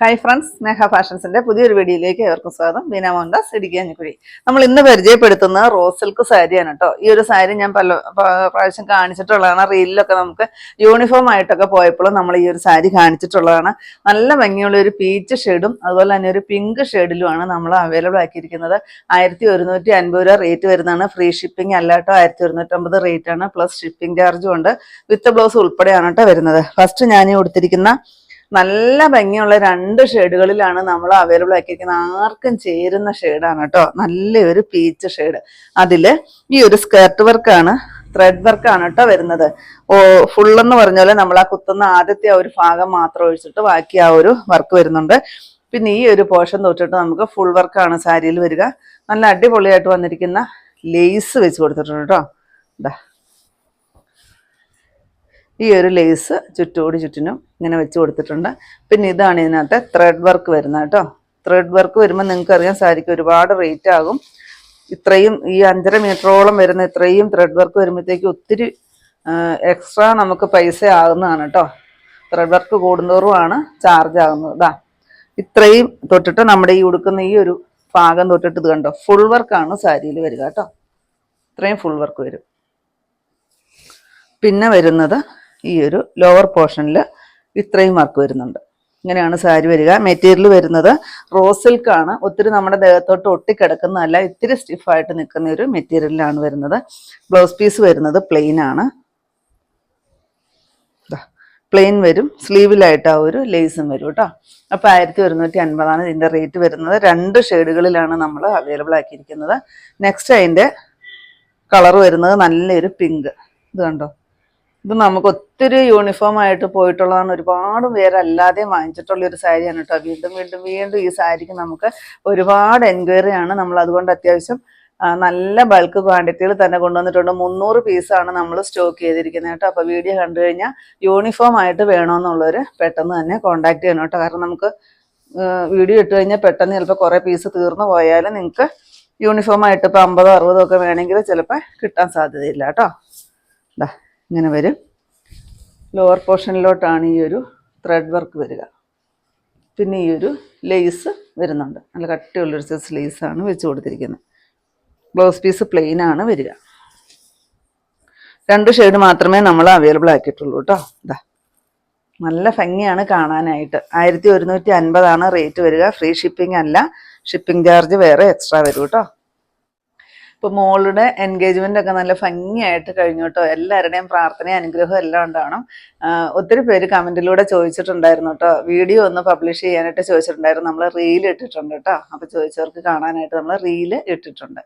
Hi friends സ്നേഹ ഫാഷൻസിന്റെ പുതിയൊരു വീഡിയോയിലേക്ക് ഏവർക്കും സ്വാഗതം. ബീന മോഹൻദാസ് ഇടുക്കിയഞ്ഞിക്കുഴി നമ്മൾ ഇന്ന് പരിചയപ്പെടുത്തുന്ന റോസ് സിൽക്ക് സാരിയാണ് കേട്ടോ. ഈ ഒരു സാരി ഞാൻ പല പ്രാവശ്യം കാണിച്ചിട്ടുള്ളതാണ്. റീലിലൊക്കെ നമുക്ക് യൂണിഫോം ആയിട്ടൊക്കെ പോയപ്പോഴും നമ്മൾ ഈ ഒരു സാരി കാണിച്ചിട്ടുള്ളതാണ്. നല്ല ഭംഗിയുള്ള ഒരു പീച്ച് ഷെയ്ഡും അതുപോലെ തന്നെ ഒരു പിങ്ക് ഷെയ്ഡിലുമാണ് നമ്മൾ അവൈലബിൾ ആക്കിയിരിക്കുന്നത്. ആയിരത്തി ഒരുന്നൂറ്റി അൻപത് രൂപ റേറ്റ് വരുന്നതാണ്. ഫ്രീ ഷിപ്പിംഗ് അല്ല കേട്ടോ ആയിരത്തി ഒരുന്നൂറ്റമ്പത് റേറ്റ് ആണ് പ്ലസ് ഷിപ്പിംഗ് ചാർജും ഉണ്ട്. വിത്ത് ബ്ലൗസ് ഉൾപ്പെടെയാണ് കേട്ടോ വരുന്നത്. ഫസ്റ്റ് ഞാൻ കൊടുത്തിരിക്കുന്ന നല്ല ഭംഗിയുള്ള രണ്ട് ഷെയ്ഡുകളിലാണ് നമ്മൾ അവൈലബിൾ ആക്കിയിരിക്കുന്നത്. ആർക്കും ചേരുന്ന ഷെയ്ഡാണ് കേട്ടോ. നല്ലൊരു പീച്ച് ഷെയ്ഡ്. അതിൽ ഈ ഒരു സ്കേർട്ട് വർക്കാണ് ത്രെഡ് വർക്കാണ് കേട്ടോ വരുന്നത്. ഓ ഫുള്ളെന്ന് പറഞ്ഞ പോലെ നമ്മൾ ആ കുത്തുന്ന ആദ്യത്തെ ആ ഒരു ഭാഗം മാത്രം ഒഴിച്ചിട്ട് ബാക്കി ആ ഒരു വർക്ക് വരുന്നുണ്ട്. പിന്നെ ഈ ഒരു പോർഷൻ തൊട്ടിട്ട് നമുക്ക് ഫുൾ വർക്കാണ് സാരിയിൽ വരിക. നല്ല അടിപൊളിയായിട്ട് വന്നിരിക്കുന്ന ലേസ് വെച്ച് കൊടുത്തിട്ടുണ്ട് കേട്ടോ. ഇതാ ഈ ഒരു ലേസ് ചുറ്റോടി ചുറ്റിനും ഇങ്ങനെ വെച്ച് കൊടുത്തിട്ടുണ്ട്. പിന്നെ ഇതാണ് ഇതിനകത്ത് ത്രെഡ് വർക്ക് വരുന്നത് കേട്ടോ. ത്രെഡ് വർക്ക് വരുമ്പോൾ നിങ്ങൾക്ക് അറിയാം സാരിക്ക് ഒരുപാട് റേറ്റ് ആകും. ഇത്രയും ഈ അഞ്ചര മീറ്ററോളം വരുന്ന ഇത്രയും ത്രെഡ് വർക്ക് വരുമ്പോഴത്തേക്ക് ഒത്തിരി എക്സ്ട്രാ നമുക്ക് പൈസ ആകുന്നതാണ് കേട്ടോ. ത്രെഡ് വർക്ക് കൂടുന്തോറുമാണ് ചാർജ് ആകുന്നത്. ഇതാ ഇത്രയും തൊട്ടിട്ട് നമ്മുടെ ഈ ഉടുക്കുന്ന ഈ ഒരു ഭാഗം തൊട്ടിട്ട് ഇത് കണ്ടോ? ഫുൾ വർക്കാണ് സാരിയിൽ വരിക കേട്ടോ. ഇത്രയും ഫുൾ വർക്ക് വരും. പിന്നെ വരുന്നത് ഈ ഒരു ലോവർ പോർഷനിൽ ഇത്രയും വർക്ക് വരുന്നുണ്ട്. ഇങ്ങനെയാണ് സാരി വരിക. മെറ്റീരിയൽ വരുന്നത് റോസ് സിൽക്കാണ് ഒത്തിരി നമ്മുടെ ദേഹത്തോട്ട് ഒട്ടിക്കിടക്കുന്നതല്ല ഇത്തിരി സ്റ്റിഫായിട്ട് നിൽക്കുന്ന ഒരു മെറ്റീരിയലാണ് വരുന്നത്. ബ്ലൗസ് പീസ് വരുന്നത് പ്ലെയിൻ ആണ്. പ്ലെയിൻ വരും. സ്ലീവിലായിട്ട് ആ ഒരു ലേസും വരും കേട്ടോ അപ്പോൾ ആയിരത്തി ഒരുന്നൂറ്റി അൻപതാണ് ഇതിന്റെ റേറ്റ് വരുന്നത്. രണ്ട് ഷെയ്ഡുകളിലാണ് നമ്മൾ അവൈലബിൾ ആക്കിയിരിക്കുന്നത്. നെക്സ്റ്റ് അതിന്റെ കളർ വരുന്നത് നല്ലൊരു പിങ്ക് ഇത് കണ്ടോ? ഇത് നമുക്ക് ഒത്തിരി യൂണിഫോം ആയിട്ട് പോയിട്ടുള്ളതാണ്. ഒരുപാട് പേരല്ലാതെ വാങ്ങിച്ചിട്ടുള്ള ഒരു സാരിയാണ് കേട്ടോ വീണ്ടും വീണ്ടും വീണ്ടും ഈ സാരിക്ക് നമുക്ക് ഒരുപാട് എൻക്വയറി ആണ്. നമ്മൾ അതുകൊണ്ട് അത്യാവശ്യം നല്ല ബൾക്ക് ക്വാണ്ടിറ്റിയിൽ തന്നെ കൊണ്ടുവന്നിട്ടുണ്ട്. മുന്നൂറ് പീസാണ് നമ്മൾ സ്റ്റോക്ക് ചെയ്തിരിക്കുന്നത് കേട്ടോ അപ്പോൾ വീഡിയോ കണ്ടു കഴിഞ്ഞാൽ യൂണിഫോം ആയിട്ട് വേണമെന്നുള്ളവർ പെട്ടെന്ന് തന്നെ കോൺടാക്ട് ചെയ്യണം കേട്ടോ കാരണം നമുക്ക് വീഡിയോ ഇട്ട് കഴിഞ്ഞാൽ പെട്ടെന്ന് ചിലപ്പോൾ കുറേ പീസ് തീർന്നു പോയാൽ നിങ്ങൾക്ക് യൂണിഫോം ആയിട്ട് ഇപ്പോൾ അമ്പതോ അറുപതോ ഒക്കെ വേണമെങ്കിൽ ചിലപ്പോൾ കിട്ടാൻ സാധ്യതയില്ല കേട്ടോ ഇങ്ങനെ വരും. ലോവർ പോർഷനിലോട്ടാണ് ഈ ഒരു ത്രെഡ് വർക്ക് വരിക. പിന്നെ ഈ ഒരു ലേസ് വരുന്നുണ്ട്. നല്ല കട്ടിയുള്ളൊരു സൈസ് ലെയ്സാണ് വെച്ച് കൊടുത്തിരിക്കുന്നത്. ബ്ലൗസ് പീസ് പ്ലെയിൻ ആണ് വരിക. രണ്ട് ഷെയ്ഡ് മാത്രമേ നമ്മൾ അവൈലബിൾ ആക്കിയിട്ടുള്ളൂ കേട്ടോ ഇതാ നല്ല ഭംഗിയാണ് കാണാനായിട്ട്. ആയിരത്തി ഒരുന്നൂറ്റി അൻപതാണ് റേറ്റ് വരിക. ഫ്രീ ഷിപ്പിംഗ് അല്ല. ഷിപ്പിംഗ് ചാർജ് വേറെ എക്സ്ട്രാ വരും കേട്ടോ ഇപ്പൊ മോളുടെ എൻഗേജ്മെന്റ് ഒക്കെ നല്ല ഭംഗിയായിട്ട് കഴിഞ്ഞു കേട്ടോ. എല്ലാവരുടെയും പ്രാർത്ഥനയും അനുഗ്രഹവും എല്ലാം ഉണ്ടാവണം. ഒത്തിരി പേര് കമന്റിലൂടെ ചോദിച്ചിട്ടുണ്ടായിരുന്നു കേട്ടോ. വീഡിയോ ഒന്ന് പബ്ലിഷ് ചെയ്യാനായിട്ട് ചോദിച്ചിട്ടുണ്ടായിരുന്നു. നമ്മൾ റീൽ ഇട്ടിട്ടുണ്ട് കേട്ടോ. അപ്പൊ ചോദിച്ചവർക്ക് കാണാനായിട്ട് നമ്മൾ റീൽ ഇട്ടിട്ടുണ്ട്.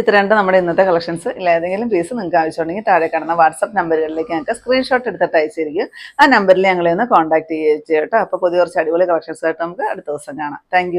ഇത്രയുണ്ട് നമ്മുടെ ഇന്നത്തെ കളക്ഷൻസ് ഇല്ല ഏതെങ്കിലും പീസ് നിങ്ങൾക്ക് ആവശ്യമുണ്ടെങ്കിൽ താഴെ കാണുന്ന വാട്സപ്പ് നമ്പറുകളിലേക്ക് ഞങ്ങൾക്ക് സ്ക്രീൻഷോട്ട് എടുത്തിട്ട് അയച്ചിരിക്കും. ആ നമ്പറിൽ ഞങ്ങളെ ഒന്ന് കോൺടാക്ട് ചെയ്യുക കേട്ടോ. അപ്പോൾ പുതിയ കുറച്ച് അടിപൊളി കളക്ഷൻസ് ആയിട്ട് നമുക്ക് അടുത്ത ദിവസം കാണാം. താങ്ക്